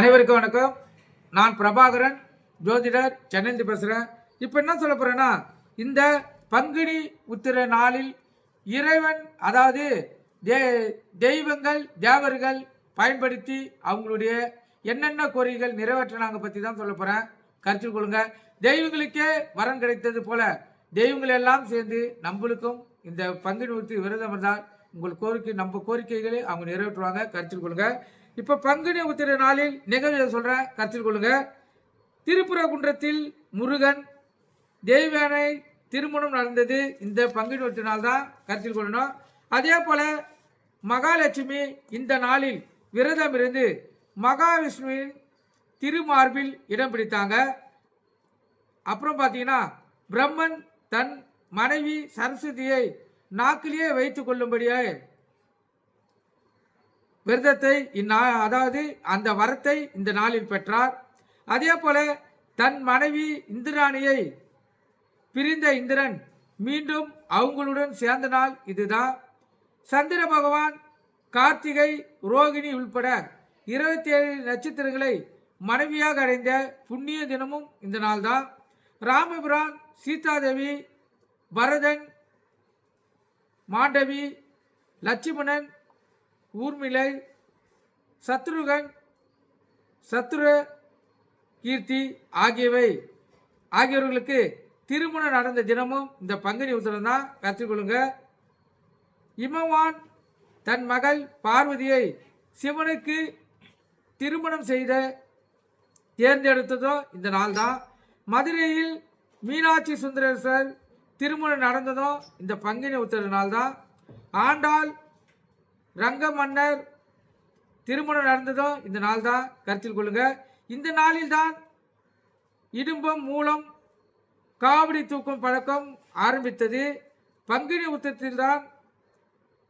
அனைவருக்கும் வணக்கம். நான் பிரபாகரன் ஜோதிடர் சென்னைந்து பேசுகிறேன் இப்போ என்ன சொல்ல போகிறேன்னா இந்த பங்குனி உத்திர நாளில் இறைவன் அதாவது தே தெய்வங்கள் தேவர்கள் பயன்படுத்தி அவங்களுடைய என்னென்ன கோரிக்கைகள் நிறைவேற்றினாங்க பற்றி தான் சொல்ல போகிறேன் கருத்தில் கொள்ளுங்க. தெய்வங்களுக்கே வரம் கிடைத்தது போல தெய்வங்கள் எல்லாம் சேர்ந்து நம்மளுக்கும் இந்த பங்குனி உத்தி விரதம் இருந்தால் உங்கள் கோரிக்கை நம்ம கோரிக்கைகளை அவங்க நிறைவேற்றுவாங்க. கருத்தில் கொள்ளுங்கள் இப்போ பங்குனி உத்திர நாளில் நிகழ்வு சொல்கிறேன் கருத்தில் கொள்ளுங்க. திருப்புரகுன்றத்தில் முருகன் தேவியானை திருமணம் நடந்தது. இந்த பங்குனி உத்திர நாள் தான் கருத்தில் கொள்ளணும். அதே போல் மகாலட்சுமி இந்த நாளில் விரதம் இருந்து மகாவிஷ்ணுவின் திருமார்பில் இடம் பிடித்தாங்க. அப்புறம் பார்த்தீங்கன்னா பிரம்மன் தன் மனைவி சரஸ்வதியை நாக்கிலேயே வைத்து கொள்ளும்படியாக விரதத்தை இந்நா அதாவது அந்த வரத்தை இந்த நாளில் பெற்றார். அதே போல தன் மனைவி இந்திராணியை பிரிந்த இந்திரன் மீண்டும் அவங்களுடன் சேர்ந்த நாள் இதுதான். சந்திர பகவான் கார்த்திகை ரோகிணி உள்பட இருபத்தி ஏழு நட்சத்திரங்களை மனைவியாக அடைந்த புண்ணிய தினமும் இந்த நாள் தான் சீதாதேவி பரதன் மாண்டவி லட்சுமணன் ஊர்மிளை சத்ருகன் சத்ரு கீர்த்தி ஆகியவை. ஆகியவர்களுக்கு திருமணம் நடந்த தினமும் இந்த பங்குனி உத்திரம் தான் கற்றுக்கொள்ளுங்க இமவான் தன் மகள் பார்வதியை சிவனுக்கு திருமணம் செய்த தேர்ந்தெடுத்ததும் இந்த நாள் தான். மதுரையில் மீனாட்சி சுந்தரேஸ்வர் திருமணம் நடந்ததும் இந்த பங்குனி உத்திர நாள் தான். ஆண்டாள் ரங்க மன்னர் திருமணம் நடந்ததும் இந்த நாள் தான் கருத்தில் கொள்ளுங்க. இந்த நாளில் தான் இடும்பம் மூலம் காவடி தூக்கும் பழக்கம் ஆரம்பித்தது. பங்குனி உத்தத்தில் தான்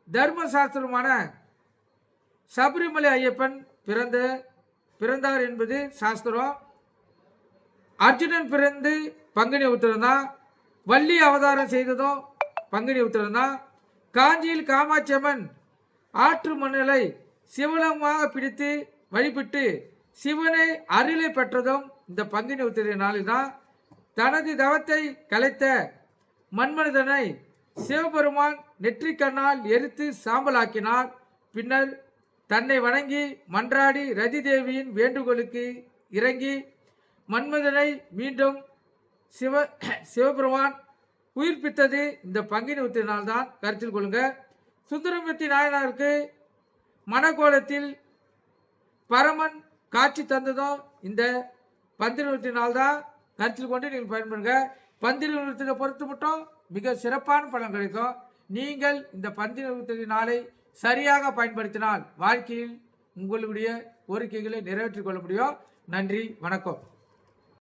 தர்ம சாஸ்திரமான சபரிமலை ஐயப்பன் பிறந்த பிறந்தார் என்பது சாஸ்திரம். அர்ஜுனன் பிறந்து பங்குனி உத்திரம் தான் வள்ளி அவதாரம் செய்ததும் பங்குனி உத்திரம் தான் காஞ்சியில் காமாட்சி அம்மன் ஆற்று மணலை சிவலமாக பிடித்து வழிபட்டு சிவனை அருளை பெற்றதும் இந்த பங்குனி உத்திரை நாளில்தான். தனது தவத்தை கலைத்த மன்மனிதனை சிவபெருமான் நெற்றிக்கண்ணால் எரித்து சாம்பலாக்கினார். பின்னர் தன்னை வணங்கி மன்றாடி ரதி தேவியின் வேண்டுகோளுக்கு இறங்கி மன்மதனை மீண்டும் சிவ சிவபெருமான் உயிர்ப்பித்தது இந்த பங்கினி உத்திரனால் தான் கருத்தில் கொள்ளுங்கள். சுந்தரமூர்த்தி நாயனாருக்கு மணக்கோலத்தில் பரமன் காட்சி தந்ததும் இந்த பந்திர நாள் தான் கருத்தில் கொண்டு நீங்கள் பயன்படுங்க. பந்திர பொறுத்து மட்டும் மிக சிறப்பான பலன் கிடைக்கும். நீங்கள் இந்த பந்திர நாளை சரியாக பயன்படுத்தினால் வாழ்க்கையில் உங்களுடைய கோரிக்கைகளை நிறைவேற்றிக் கொள்ள முடியும். நன்றி வணக்கம்.